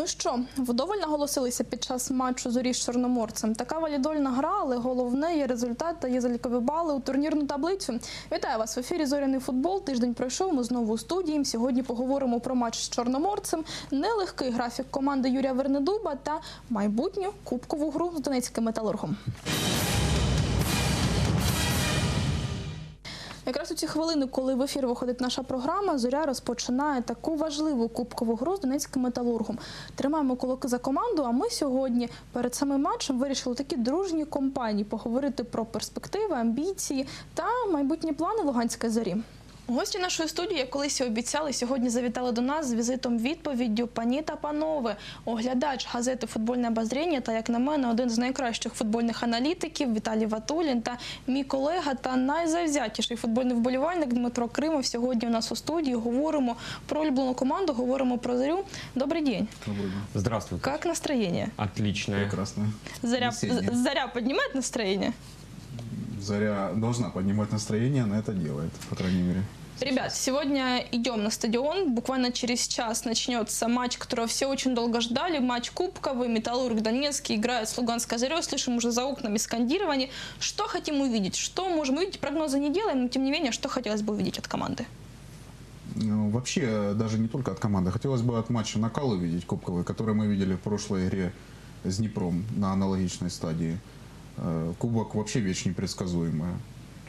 Ну що, вдоволь наголосилися під час матчу зорі з чорноморцем. Така валідольна гра, але головне є результат та є залікові бали у турнірну таблицю. Вітаю вас в ефірі Зоряний футбол. Тиждень пройшов. Ми знову у студії. Сьогодні поговоримо про матч з чорноморцем, нелегкий графік команди Юрія Вернедуба та майбутню кубкову гру з Донецьким металургом. Якраз у ці хвилини, коли в ефір виходить наша програма, зоря розпочинає таку важливу кубкову гру з Донецьким металургом. Тримаємо кулаки за команду. А ми сьогодні перед самим матчем вирішили такі дружні компанії поговорити про перспективи, амбіції та майбутні плани Луганської зорі. Гості нашої студії, як колись і обіцяли, сьогодні завітали до нас з візитом відповіддю пані та панове, оглядач газети Футбольне обозріння та, як на мене, один з найкращих футбольних аналітиків Віталій Ватулін та мій колега та найзавзятіший футбольний вболівальник Дмитро Кримов. Сьогодні у нас у студії говоримо про улюблену команду, говоримо про зорю. Добрий день. Добрый день. Здравствуйте. Як настроєння? Отличное. Прекрасно. Заря, заря піднімає настроєння? Заря должна поднимать настроение, она это делает, по крайней мере. Ребят, сегодня идем на стадион. Буквально через час начнется матч, которого все очень долго ждали. Матч кубковый. Металлург Донецкий играет с Луганской Зарей. Слышим уже за окнами скандирование. Что хотим увидеть? Что можем увидеть? Прогнозы не делаем, но тем не менее, что хотелось бы увидеть от команды? Ну, вообще, даже не только от команды. Хотелось бы от матча накал увидеть кубковый, который мы видели в прошлой игре с Днепром на аналогичной стадии. Э, Кубок вообще вещь непредсказуемая.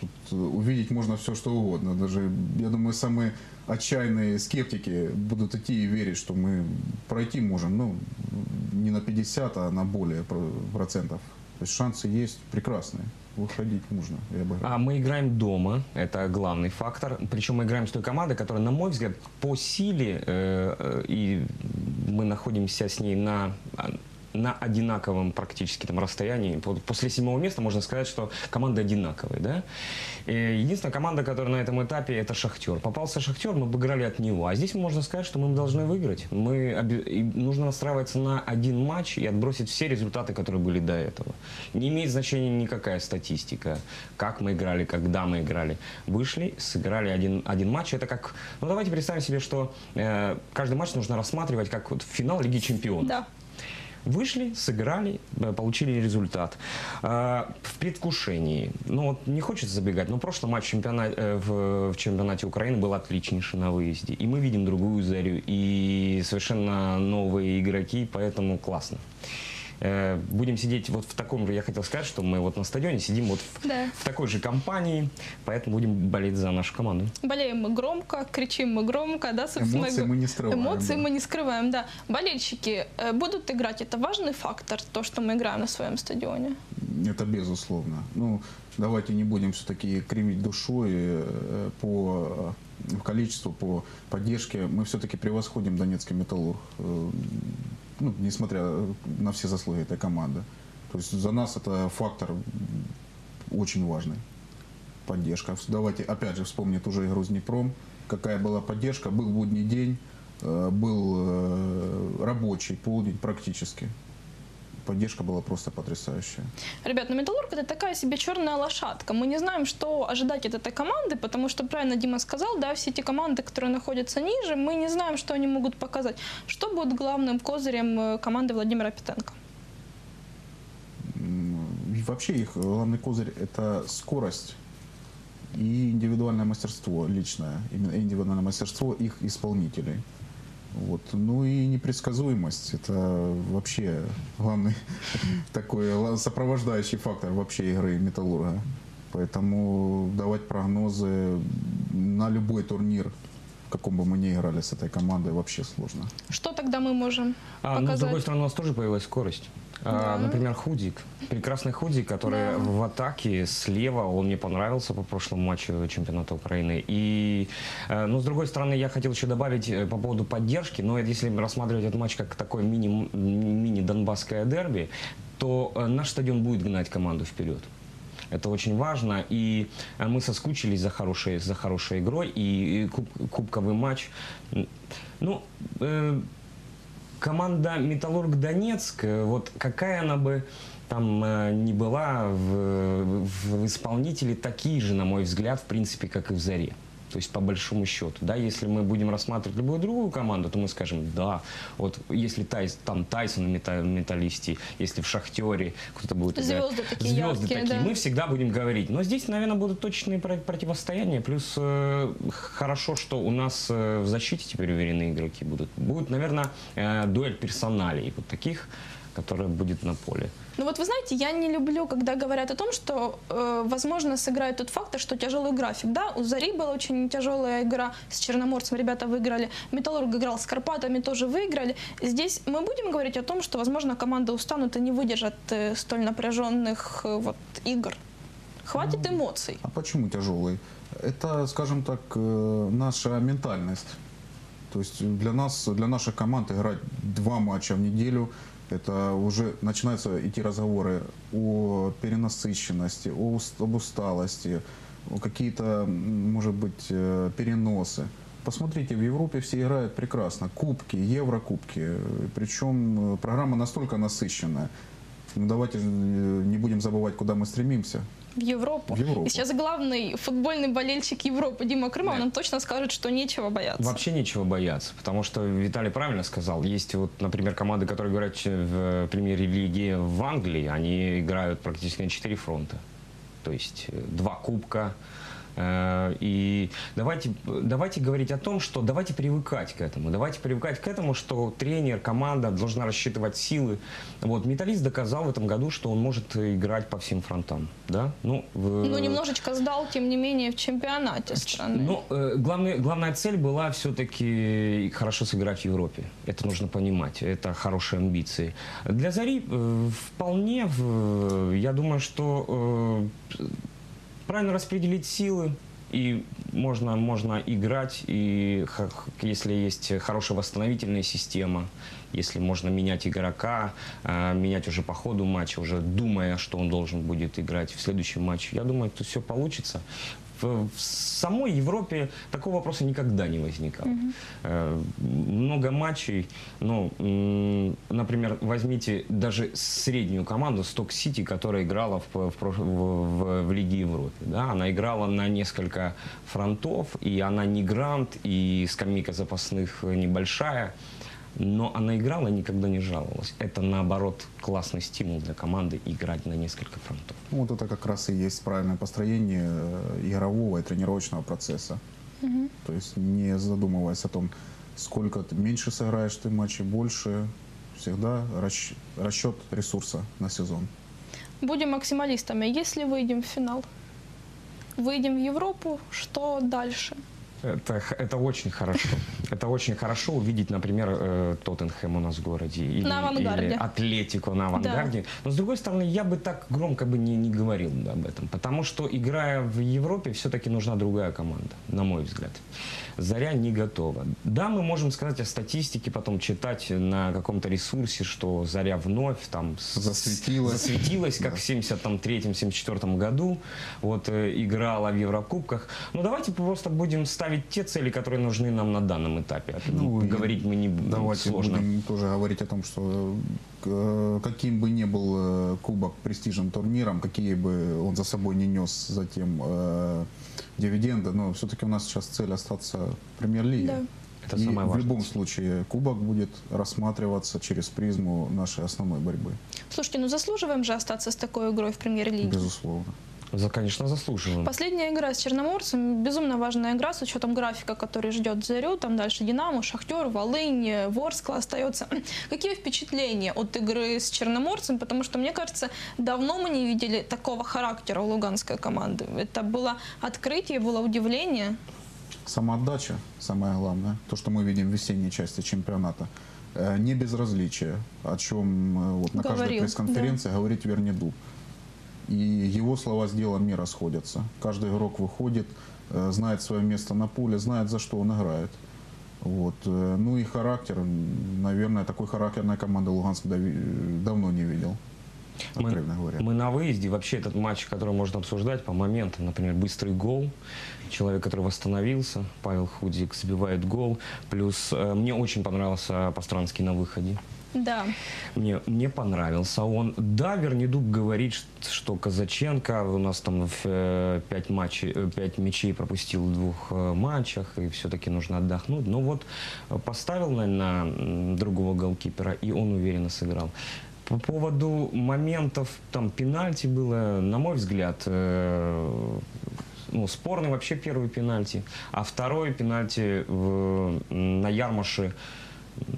Тут э, увидеть можно все, что угодно. Даже, я думаю, самые отчаянные скептики будут идти и верить, что мы пройти можем, ну, не на 50, а на более про- процентов. То есть шансы есть прекрасные. Выходить нужно. Я бы А мы играем дома, это главный фактор. Причем мы играем с той командой, которая, на мой взгляд, по силе, э, э, и мы находимся с ней на, на одинаковом практически там расстоянии. После седьмого места можно сказать, что команды одинаковые. Да? Единственная команда, которая на этом этапе, это Шахтер. Попался Шахтер, мы бы играли от него. А здесь можно сказать, что мы должны выиграть. Мы, и нужно настраиваться на один матч и отбросить все результаты, которые были до этого. Не имеет значения никакая статистика, как мы играли, когда мы играли. Вышли, сыграли один, один матч. Это как... Ну, давайте представим себе, что э, каждый матч нужно рассматривать как вот финал Лиги Чемпионов. Да. Вышли, сыграли, э, получили результат. А, В предвкушении, ну вот не хочется забегать, но прошлый матч чемпиона- э, в, в чемпионате Украины был отличнейший на выезде. И мы видим другую зарю, и совершенно новые игроки, поэтому классно. Э, Будем сидеть вот в таком же, я хотел сказать, что мы вот на стадионе сидим вот в, Да. в такой же компании, поэтому будем болеть за нашу команду. Болеем мы громко, кричим мы громко, да, собственно. Эмоции мы не скрываем, Эмоции да. мы не скрываем, да. Болельщики э, будут играть. Это важный фактор, то, что мы играем на своем стадионе. Это безусловно. Ну, давайте не будем все-таки кремить душой э, по количеству, по поддержке. Мы все-таки превосходим Донецкий металлург, ну, несмотря на все заслуги этой команды. То есть за нас это фактор очень важный. Поддержка. Давайте опять же вспомним ту же игру с Днепром. Какая была поддержка? Был будний день, э, был э, рабочий полдень практически. Поддержка была просто потрясающая. Ребят, ну Металлург это такая себе черная лошадка. Мы не знаем, что ожидать от этой команды, потому что правильно Дима сказал, да, все эти команды, которые находятся ниже, мы не знаем, что они могут показать. Что будет главным козырем э, команды Владимира Питенко? Вообще их главный козырь – это скорость и индивидуальное мастерство личное, именно индивидуальное мастерство их исполнителей. Вот. Ну и непредсказуемость – это вообще главный такой сопровождающий фактор вообще игры Металлурга. Поэтому давать прогнозы на любой турнир, в каком бы мы ни играли с этой командой, вообще сложно. Что тогда мы можем А, ну, с показать? другой стороны, у нас тоже появилась скорость. А, Да. например, Худик. Прекрасный Худик, который Да. в атаке слева, он мне понравился по прошлому матчу чемпионата Украины. И, э, ну, с другой стороны, я хотел еще добавить э, по поводу поддержки, но если рассматривать этот матч как такой мини, мини-донбасское дерби, то э, наш стадион будет гнать команду вперед. Это очень важно, и мы соскучились за хорошей, за хорошей игрой, и, куб- кубковый матч. Ну, э, команда Металлург Донецк, э, вот какая она бы там э, не была в, в исполнителе, такие же, на мой взгляд, в принципе, как и в Заре. То есть по большому счету, да, если мы будем рассматривать любую другую команду, то мы скажем, да, вот если Тайс, там Тайсон металлисте, если в Шахтере кто-то будет играть, Звезды такие звезды яркие, такие, да. мы всегда будем говорить. Но здесь, наверное, будут точные про- противостояния. Плюс э, хорошо, что у нас э, в защите теперь уверенные игроки будут. Будет, наверное, э, дуэль персоналей, вот таких, которая будет на поле. Ну вот вы знаете, я не люблю, когда говорят о том, что, э, возможно, сыграет тот фактор, что тяжелый график. Да, у Зари была очень тяжелая игра с Черноморцем, ребята выиграли. Металлург играл с Карпатами, тоже выиграли. Здесь мы будем говорить о том, что, возможно, команды устанут и не выдержат э, столь напряженных э, вот, игр. Хватит эмоций. А почему тяжелый? Это, скажем так, э, наша ментальность. То есть для нас, для наших команд играть два матча в неделю, это уже начинаются идти разговоры о перенасыщенности, о об усталости, какие-то, может быть, э, переносы. Посмотрите, в Европе все играют прекрасно. Кубки, Еврокубки. Причем э, программа настолько насыщенная. Ну, давайте э, не будем забывать, куда мы стремимся. В Европу. В Европу. И сейчас главный футбольный болельщик Европы Дима Крымов Да. нам точно скажет, что нечего бояться. Вообще нечего бояться, потому что Виталий правильно сказал. Есть вот, например, команды, которые играют в премьер-лиге в Англии, они играют практически на четыре фронта. То есть э, два кубка. Э, И давайте, давайте говорить о том, что давайте привыкать к этому. Давайте привыкать к этому, что тренер, команда должна рассчитывать силы. Вот Металлист доказал в этом году, что он может играть по всем фронтам. Да? Ну, в- Ну, немножечко сдал, тем не менее, в чемпионате страны. ну, э, главный- главная цель была все-таки хорошо сыграть в Европе. Это нужно понимать. Это хорошие амбиции. Для Зари э, вполне, я думаю, что э, правильно распределить силы. И можно, можно играть, и если есть хорошая восстановительная система, если можно менять игрока, э, менять уже по ходу матча, уже думая, что он должен будет играть в следующем матче, я думаю, что все получится. В, в самой Европе такого вопроса никогда не возникало. Э, много матчей, ну, например, возьмите даже среднюю команду Сток Сити, которая играла в, в, в- в- в Лиге Европы. Да? Она играла на несколько фронтов, и она не грант, и скамейка запасных небольшая. Но она играла и никогда не жаловалась. Это, наоборот, классный стимул для команды играть на несколько фронтов. Ну, Вот это как раз и есть правильное построение э, игрового и тренировочного процесса. То есть не задумываясь о том, сколько ты меньше сыграешь ты матчей, больше, всегда расч- расчет ресурса на сезон. Будем максималистами. Если выйдем в финал, выйдем в Европу, что дальше? Это, это очень хорошо. Это очень хорошо увидеть, например, э, Тоттенхэм у нас в городе. Или, На авангарде. или Атлетику на авангарде. Но, с другой стороны, я бы так громко бы не, не говорил бы об этом. Потому что, играя в Европе, все-таки нужна другая команда, на мой взгляд. Заря не готова. Да, мы можем сказать о статистике, потом читать на каком-то ресурсе, что Заря вновь там Засветилась. засветилась, как Да. в 73-74 году, вот э, играла в Еврокубках. Ну давайте просто будем ставить те цели, которые нужны нам на данном этапе. Ну, говорить мы не. Давайте сложно. будем тоже говорить о том, что э, каким бы ни был э, кубок престижным турниром, какие бы он за собой не нес затем э, дивиденды, но все-таки у нас сейчас цель остаться в премьер-лиге. Да. Это И самое в важное. любом случае кубок будет рассматриваться через призму нашей основной борьбы, Слушайте, ну заслуживаем же остаться с такой игрой в премьер-лиге. безусловно. За, конечно, заслуживаем. Последняя игра с Черноморцем, безумно важная игра с учетом графика, который ждет Зарю, там дальше Динамо, Шахтер, Волынь, Ворскла остается. Какие впечатления от игры с Черноморцем? Потому что, мне кажется, давно мы не видели такого характера у луганской команды. Это было открытие, было удивление. Самоотдача, самое главное, то, что мы видим в весенней части чемпионата, э, не безразличие, о чем э, вот на каждой Говорил, пресс-конференции говорит Вернеду. И его слова с делом не расходятся. Каждый игрок выходит, э, знает свое место на поле, знает, за что он играет. Вот. э, Ну и характер, наверное, такой характерной команды Луганск дави- давно не видел, Мы, откровенно говоря. мы на выезде. Вообще этот матч, который можно обсуждать по моментам. Например, быстрый гол. Человек, который восстановился. Павел Худик забивает гол. Плюс э, мне очень понравился Постранский на выходе. Да. Мне, мне понравился он. Да, Вернидуб говорит, что Казаченко у нас там в, э, пять, матчей, э, пять мячей пропустил в двух э, матчах, и все-таки нужно отдохнуть. Но вот поставил на, на м, другого голкипера, и он уверенно сыграл. По поводу моментов, там пенальти было, на мой взгляд, э, ну, спорный вообще первый пенальти, а второй пенальти в- на Ярмаше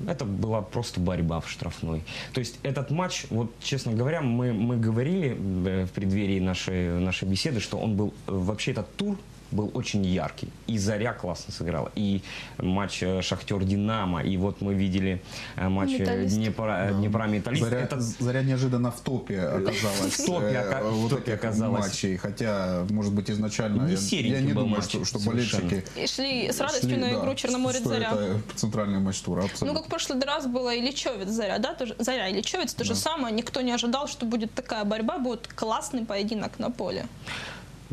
это была просто борьба в штрафной. То есть этот матч, вот честно говоря, мы, мы говорили э, в преддверии нашей, нашей беседы, что он был, э, вообще этот тур был очень яркий. И Заря классно сыграла, и матч э, Шахтер-Динамо, и вот мы видели э, матч э, Металлист. Днепра, Днепра-Металлист. Заря, Это Заря неожиданно в топе оказалась. В топе э, ока- в вот топе оказалась. матчей. Хотя, может быть, изначально... Не я- Я не думаю, матч, что, что болельщики... И шли с радостью шли, на да, игру Черноморец что Заря. это центральный матч тура, Ну, абсолютно. как в прошлый раз было Ильичевец Заря, да? тоже- Заря Ильичевец, то же самое. Никто не ожидал, что будет такая борьба, будет классный поединок на поле.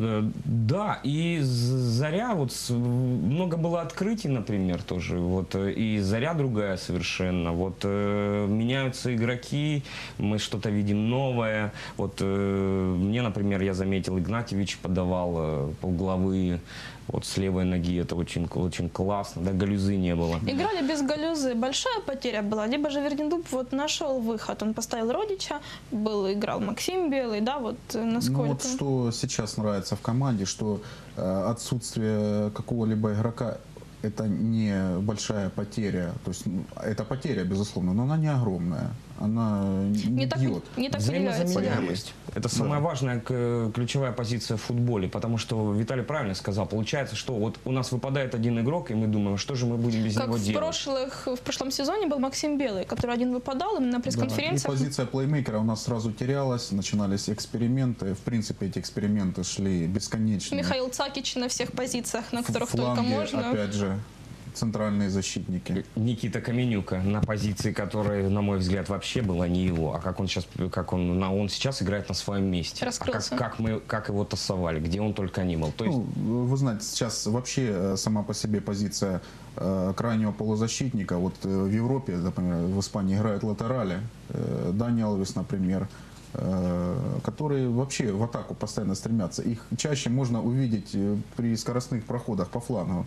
Э, Да, и Заря, вот много было открытий, например, тоже, вот, э, и Заря другая совершенно, вот, э, меняются игроки, мы что-то видим новое, вот, мне, например, я заметил, Игнатьевич подавал полглавы, вот, с левой ноги, это очень, очень классно, да, галюзы не было. Играли без галюзы. Большая потеря была. Либо же Вернидуб вот нашел выход. Он поставил Родича, был, играл Максим Белый, да, вот э, Ну насколько. вот что сейчас нравится в команде, что э, отсутствие какого-либо игрока это не большая потеря. То есть ну, это потеря, безусловно, но она не огромная. Она не, не так, бьет. не так да. Взаимозаменяемость. Это самая важная к- ключевая позиция в футболе, потому что Виталий правильно сказал, получается, что вот у нас выпадает один игрок, и мы думаем, что же мы будем без Как него в, делать. прошлых, в прошлом сезоне был Максим Белый, который один выпадал, и на Да. И пресс-конференциях позиция плеймейкера у нас сразу терялась, начинались эксперименты. В принципе, эти эксперименты шли бесконечно. Михаил Цакич на всех позициях, на которых только Фланги, можно. опять же, центральные защитники. Никита Каменюка на позиции, которая, на мой взгляд, вообще была не его, а как он сейчас, как он, на, он сейчас играет на своем месте. А Раскрылся. как, как мы, как его тасовали, где он только не был. То есть, Ну, вы знаете, сейчас вообще э, сама по себе позиция э, крайнего полузащитника. Вот э, в Европе, например, в Испании играют латерали. Э, Дани Алвес, например, э, которые вообще в атаку постоянно стремятся. Их чаще можно увидеть э, при скоростных проходах по флангу,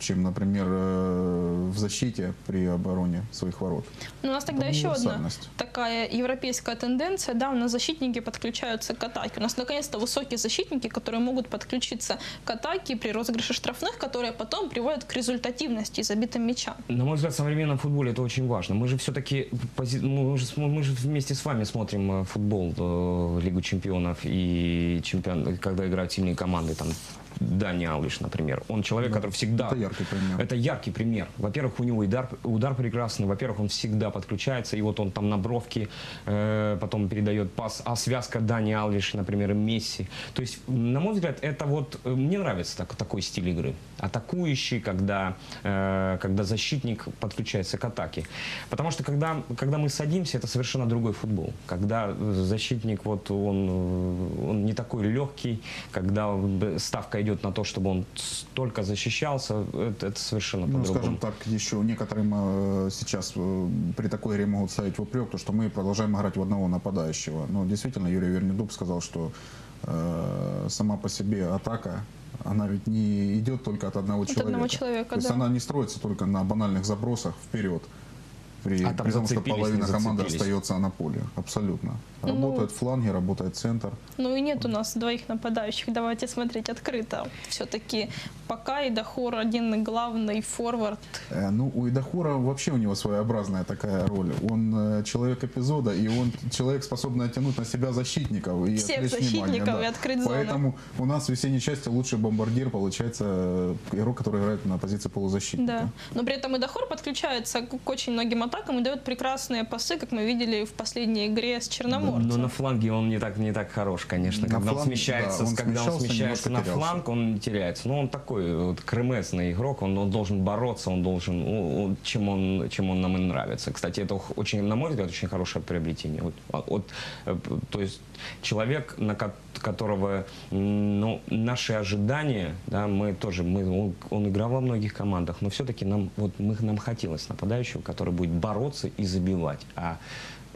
чем, например, э, в защите при обороне своих ворот. Ну, у нас тогда Это еще одна такая европейская тенденция, да, у нас защитники подключаются к атаке. У нас наконец-то высокие защитники, которые могут подключиться к атаке при розыгрыше штрафных, которые потом приводят к результативности и забитым мячам. на мой взгляд, в современном футболе это очень важно. Мы же все-таки, мы же, см- мы же вместе с вами смотрим э, футбол, э, Лигу чемпионов и чемпион, когда играют сильные команды, там, Дани Алвиш, например. Он человек, который всегда... Это яркий пример. Это яркий пример. Во-первых, у него удар, удар прекрасный. Во-первых, он всегда подключается. И вот он там на бровке э, потом передает пас. А связка Дани Алвиш, например, и Месси. То есть, на мой взгляд, это вот... э, Мне нравится так- такой стиль игры. Атакующий, когда, э, когда защитник подключается к атаке. Потому что когда, когда мы садимся, это совершенно другой футбол. Когда защитник, вот он, э, он не такой легкий, когда э, ставка идет на то, чтобы он столько защищался, это, это совершенно Ну, по-другому. скажем так, еще некоторым э, сейчас э, при такой игре могут ставить в упрек, то, что мы продолжаем играть в одного нападающего. Но действительно, Юрий Вернедуб сказал, что э, сама по себе атака, она ведь не идет только от одного человека. одного человека, То есть да. она не строится только на банальных забросах вперед. При, А там при том, что половина команды остается на поле. Абсолютно. Ну, Работают фланги, работает центр. Ну и нет у нас двоих нападающих, давайте смотреть открыто. Все-таки пока и Дахур один главный форвард. Э, Ну, у Идахура вообще у него своеобразная такая роль. Он э, человек эпизода, и он человек, способный оттянуть на себя защитников и Всех отвлечь внимание, защитников да. и открыть зону. Поэтому у нас в весенней части лучший бомбардир получается э, игрок, который играет на позиции полузащитника. Да. Но при этом и Дахур подключается к, к очень многим атакам и дает прекрасные пасы, как мы видели в последней игре с Черноморцем. Но на фланге он не так, не так хорош, конечно. На когда он фланге, смещается, да, он когда он смещается на терялся. фланг, он теряется. Но он такой вот кремезный игрок, он, он должен бороться, он должен, ну, он- чем, он, чем он нам и нравится. Кстати, это очень, на мой взгляд, очень хорошее приобретение. Вот, а- вот, э, то есть человек, на ко- которого, ну, наши ожидания, да, мы тоже, мы, он, он играл во многих командах, но все-таки нам, вот, мы, нам хотелось нападающего, который будет бороться и забивать. А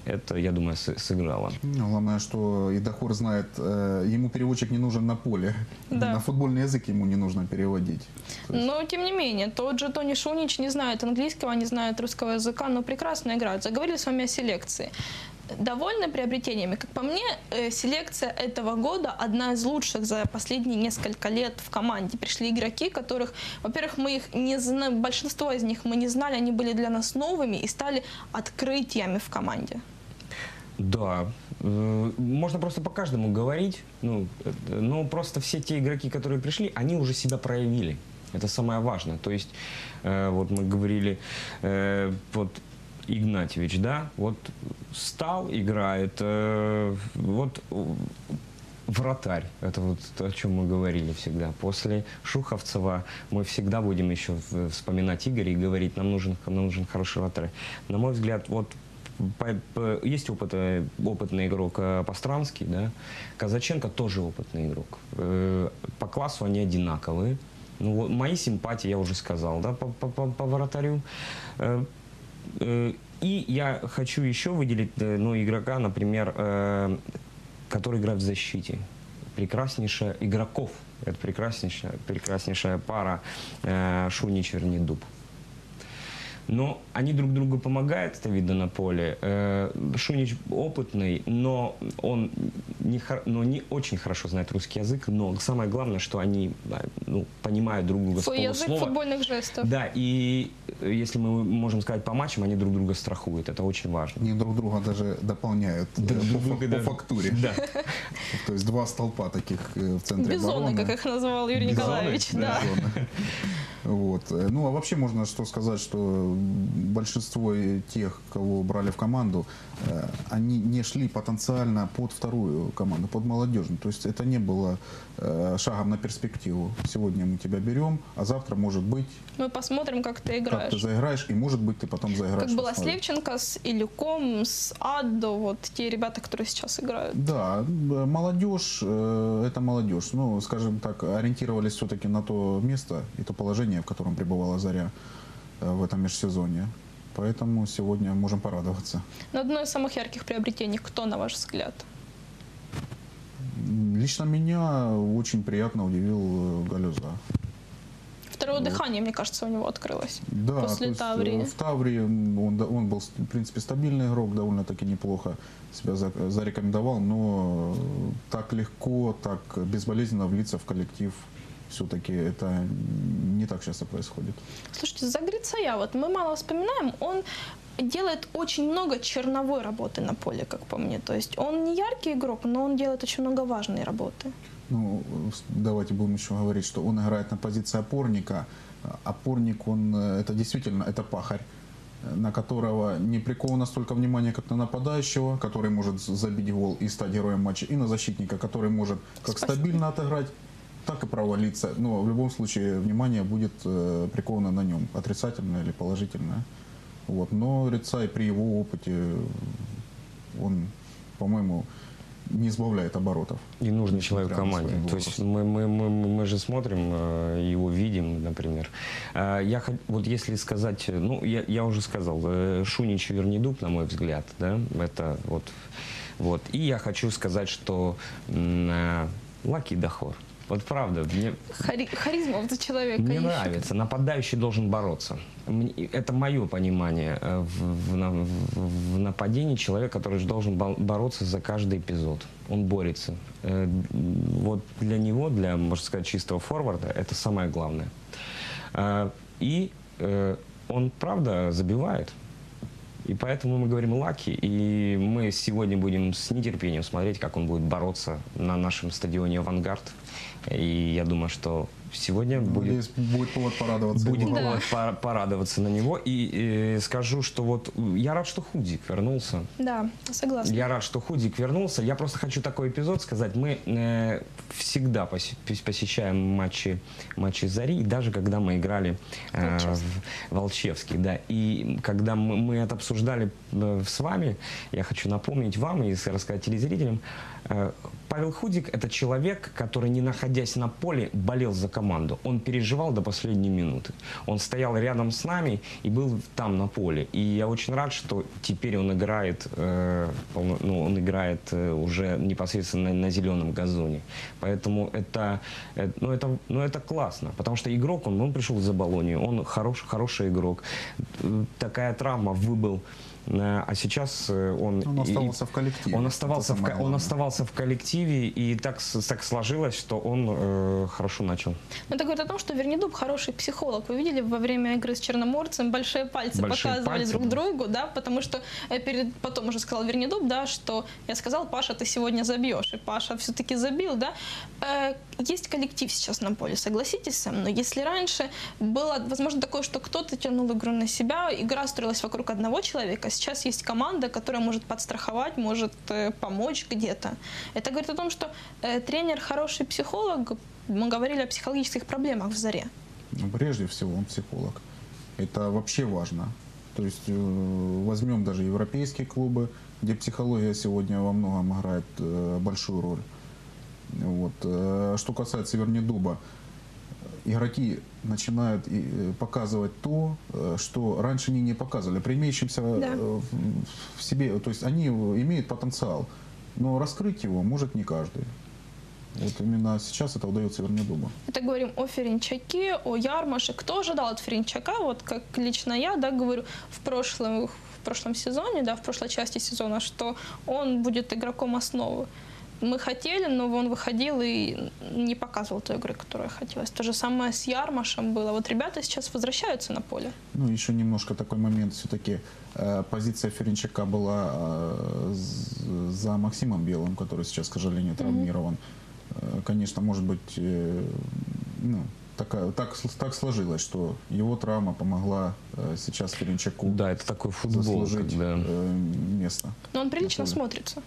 это, я думаю, сыграло. Ну, Главное, что и Дахор знает, э, ему переводчик не нужен на поле. Да. На футбольный язык ему не нужно переводить. Есть- Но, тем не менее, тот же Тони Шунич не знает английского, не знает русского языка, но прекрасно играет. Заговорили с вами о селекции. Довольны приобретениями? Как по мне, э, селекция этого года одна из лучших за последние несколько лет в команде. Пришли игроки, которых, во-первых, мы их не знаем, большинство из них мы не знали, они были для нас новыми и стали открытиями в команде. Да, э, можно просто по каждому говорить. Ну, э, но просто все те игроки, которые пришли, они уже себя проявили. Это самое важное. То есть, э, вот мы говорили, э, вот Игнатьевич, да, вот стал, играет, э, вот вратарь, это вот то, о чем мы говорили всегда. После Шуховцева мы всегда будем еще вспоминать Игоря и говорить, нам нужен, нам нужен хороший вратарь. На мой взгляд, вот по- по- есть опыт, э, опытный игрок э, Постранский, да, Казаченко тоже опытный игрок. Э, По классу они одинаковые. Ну, вот мои симпатии, я уже сказал, да, по, по, по- по вратарю. Э, И я хочу еще выделить э, ну, игрока, например, э, который играет в защите. Прекраснейшая игроков. Это прекраснейшая, прекраснейшая пара Шунич Вернидуб. Но они друг другу помогают, это видно на поле. Э, Шунич опытный, но он не, но не очень хорошо знает русский язык. Но самое главное, что они э, ну, понимают друг друга с Свой язык полуслова. футбольных жестов. Да, и э, если мы можем сказать по матчам, они друг друга страхуют. Это очень важно. Они друг друга даже дополняют э, Друг по, друга по даже- фактуре. Да. То есть два столпа таких в центре Бизоны, обороны. как их называл Юрий Бизоны? Николаевич. Да. Да. Вот. Э, Ну, а вообще можно что сказать, что большинство тех, кого брали в команду, э, они не шли потенциально под вторую команду, под молодежную. То есть это не было шагом на перспективу. Сегодня мы тебя берем, а завтра, может быть, Мы посмотрим, как ты как играешь. ты заиграешь, и может быть ты потом заиграешь. Как в было с Илюком, с Аддо, вот те ребята, которые сейчас играют. Да, э, молодежь, э, это молодежь. Ну, скажем так, ориентировались все-таки на то место и то положение, в котором пребывала Заря э, в этом межсезонье. Поэтому сегодня можем порадоваться. Но одно из самых ярких приобретений, кто, на ваш взгляд? Лично меня очень приятно удивил э, Галюза. Второе Вот. дыхание, мне кажется, у него открылось. Да, После то э, Таврии. В Таврии он, он был, в принципе, стабильный игрок, довольно-таки неплохо себя за- зарекомендовал, но так легко, так безболезненно влиться в коллектив все-таки это не так часто происходит. Слушайте, за Грицая, вот мы мало вспоминаем, он делает очень много черновой работы на поле, как по мне. То есть он не яркий игрок, но он делает очень много важной работы. Ну, давайте будем еще говорить, что он играет на позиции опорника. Опорник, он, э, это действительно, это пахарь, на которого не приковано столько внимания, как на нападающего, который может забить гол и стать героем матча, и на защитника, который может как Спасибо. стабильно отыграть, так и провалиться. Но в любом случае внимание будет э, приковано на нем, отрицательное или положительное. Вот. Но Рицай при его опыте, он, по-моему, не избавляет оборотов. И нужный человек на команде. То есть мы, мы, мы, мы же смотрим, э, его видим, например. Э, Я вот если сказать, ну, я, я уже сказал, э, Шунич и Вернидуб, на мой взгляд, да, это вот, вот. И я хочу сказать, что э, Лаки Дахор. Вот правда, мне, Хари- харизма вот человека. мне ищет. нравится. Нападающий должен бороться. Это мое понимание э, в, в в- нападении человек, который же должен бо- бороться за каждый эпизод. Он борется. Э, Вот для него, для, можно сказать, чистого форварда, это самое главное. Э, И он, правда, забивает. И поэтому мы говорим Лаки, и мы сегодня будем с нетерпением смотреть, как он будет бороться на нашем стадионе «Авангард». И я думаю, что сегодня будет Надеюсь, будет повод порадоваться. Будет его. Да. повод пора- порадоваться на него. И э, скажу, что вот я рад, что Худик вернулся. Да, согласна. Я рад, что Худик вернулся. Я просто хочу такой эпизод сказать. Мы э, всегда посещаем матчи, матчи Зари, и даже когда мы играли э, в Волчевский. Да. И когда мы, мы это обсуждали э, с вами, я хочу напомнить вам и рассказать телезрителям, Павел Худик – это человек, который, не находясь на поле, болел за команду. Он переживал до последней минуты. Он стоял рядом с нами и был там на поле. И я очень рад, что теперь он играет, э, полно- ну, он играет э, уже непосредственно на, на зеленом газоне. Поэтому это, э, ну, это, ну, это классно. Потому что игрок, он, он пришел за Болонию, он хорош, хороший игрок. Э, Такая травма, выбыл. Э, А сейчас э, он... Он и- оставался в коллективе. Он оставался, в, он оставался в коллективе, и так, так сложилось, что он э, хорошо начал. Это говорит о том, что Вернидуб хороший психолог. Вы видели во время игры с Черноморцем большие пальцы Большие показывали пальцы, друг да. другу, да, потому что э, перед, потом уже сказал Вернидуб, да, что я сказал, Паша, ты сегодня забьешь, и Паша все-таки забил, да. Э, Есть коллектив сейчас на поле, согласитесь со мной. Если раньше было, возможно, такое, что кто-то тянул игру на себя, игра строилась вокруг одного человека, сейчас есть команда, которая может подстраховать, может э, помочь где-то. Это говорит о том, что э, тренер хороший психолог, мы говорили о психологических проблемах в «Заре». Ну, прежде всего, он психолог. Это вообще важно. То есть э, возьмем даже европейские клубы, где психология сегодня во многом играет большую роль. Вот. Что касается Вернидуба, игроки начинают э, показывать то, э, что раньше они не показывали. При имеющемся э, Да. в себе, то есть они имеют потенциал, но раскрыть его может не каждый. Вот именно сейчас это удается Вернидубу. Это говорим о Ференчаке, о Ярмаше. Кто ожидал от Ференчака, вот как лично я, да, говорю, в прошлом, в прошлом сезоне, да, в прошлой части сезона, что он будет игроком основы. Мы хотели, но он выходил и не показывал той игры, которая хотелось. То же самое с Ярмашем было. Вот ребята сейчас возвращаются на поле. Ну, еще немножко такой момент. Все-таки э, позиция Ференчака была э, за Максимом Белым, который сейчас, к сожалению, травмирован. Э, конечно, может быть, э, ну, такая, так, так сложилось, что его травма помогла э, сейчас Ференчаку Да, это такой футбол. заслужить когда- э, место. Но он прилично смотрится.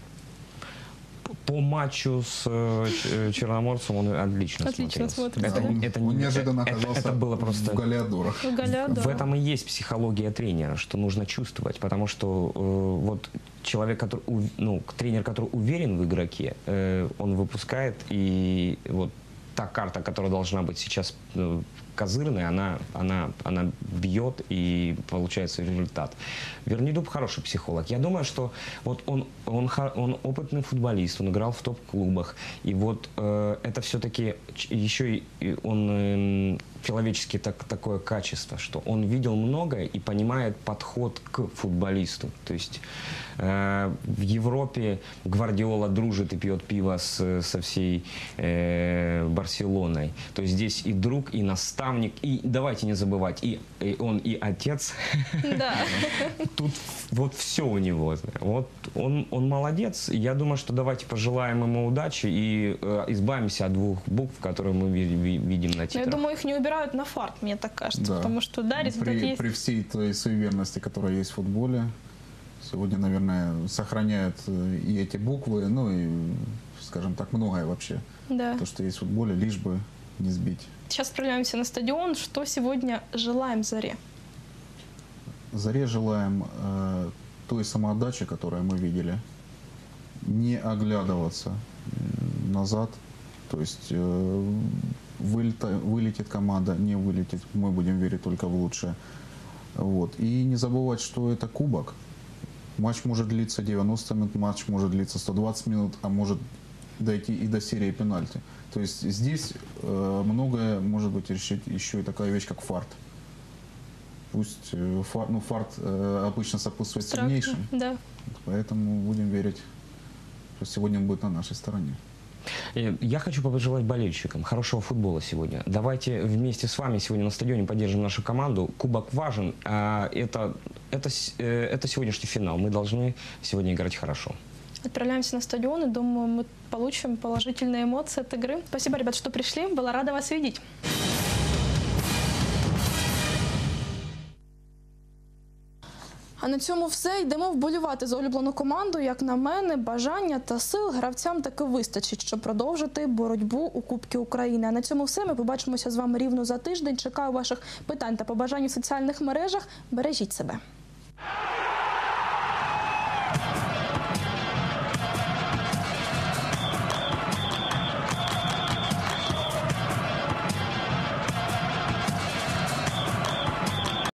По матчу с э, э, Черноморцем он отлично, Отлично смотрелся. Это, он, это он не- неожиданно это- оказался это было просто... в Галиадорах. В да. В этом и есть психология тренера, что нужно чувствовать, потому что э, вот человек, который, ну, тренер, который уверен в игроке, э, он выпускает и вот та карта, которая должна быть сейчас э, козырная, она, она, она бьет и получается результат. Вернидуб хороший психолог. Я думаю, что вот он, он, он опытный футболист, он играл в топ-клубах, и вот э, это все-таки еще и он эм, человечески так, такое качество, что он видел многое и понимает подход к футболисту. То есть э, в Европе Гвардиола дружит и пьет пиво с, со всей э, Барселоной. То есть здесь и друг, и наставник, и давайте не забывать, и, и он и отец. Да. Тут вот все у него. Вот он, он молодец. Я думаю, что давайте пожелаем ему удачи и э, избавимся от двух букв, которые мы ви- ви- видим на Но я титрах. думаю, их не убирают на фарт, мне так кажется. Да. Потому что, да, результат при, есть. при всей той суеверности, которая есть в футболе, сегодня, наверное, сохраняют э, и эти буквы, ну и, скажем так, многое вообще. Да. То, что есть в футболе, лишь бы не сбить. Сейчас отправляемся на стадион. Что сегодня желаем Заре? Заре желаем э, той самоотдачи, которую мы видели, не оглядываться назад. То есть э, вылета- вылетит команда, не вылетит, мы будем верить только в лучшее. Вот. И не забывать, что это кубок. Матч может длиться 90 минут, матч может длиться 120 минут, а может дойти и до серии пенальти. То есть здесь э, многое может быть решить еще и такая вещь, как фарт. Пусть э, фарт, ну, фарт э, обычно сопутствует Страшно. сильнейшим, Да. поэтому будем верить, что сегодня он будет на нашей стороне. Э, Я хочу пожелать болельщикам хорошего футбола сегодня. Давайте вместе с вами сегодня на стадионе поддержим нашу команду. Кубок важен. а Это, это, э, это сегодняшний финал. Мы должны сегодня играть хорошо. Отправляемся на стадион и думаю, мы получим положительные эмоции от игры. Спасибо, ребят, что пришли. Была рада вас видеть. На цьому все. Йдемо вболівати за улюблену команду. Як на мене, бажання та сил гравцям таки вистачить, щоб продовжити боротьбу у Кубки України. А на цьому все. Ми побачимося з вами рівно за тиждень. Чекаю ваших питань та побажань у соціальних мережах. Бережіть себе.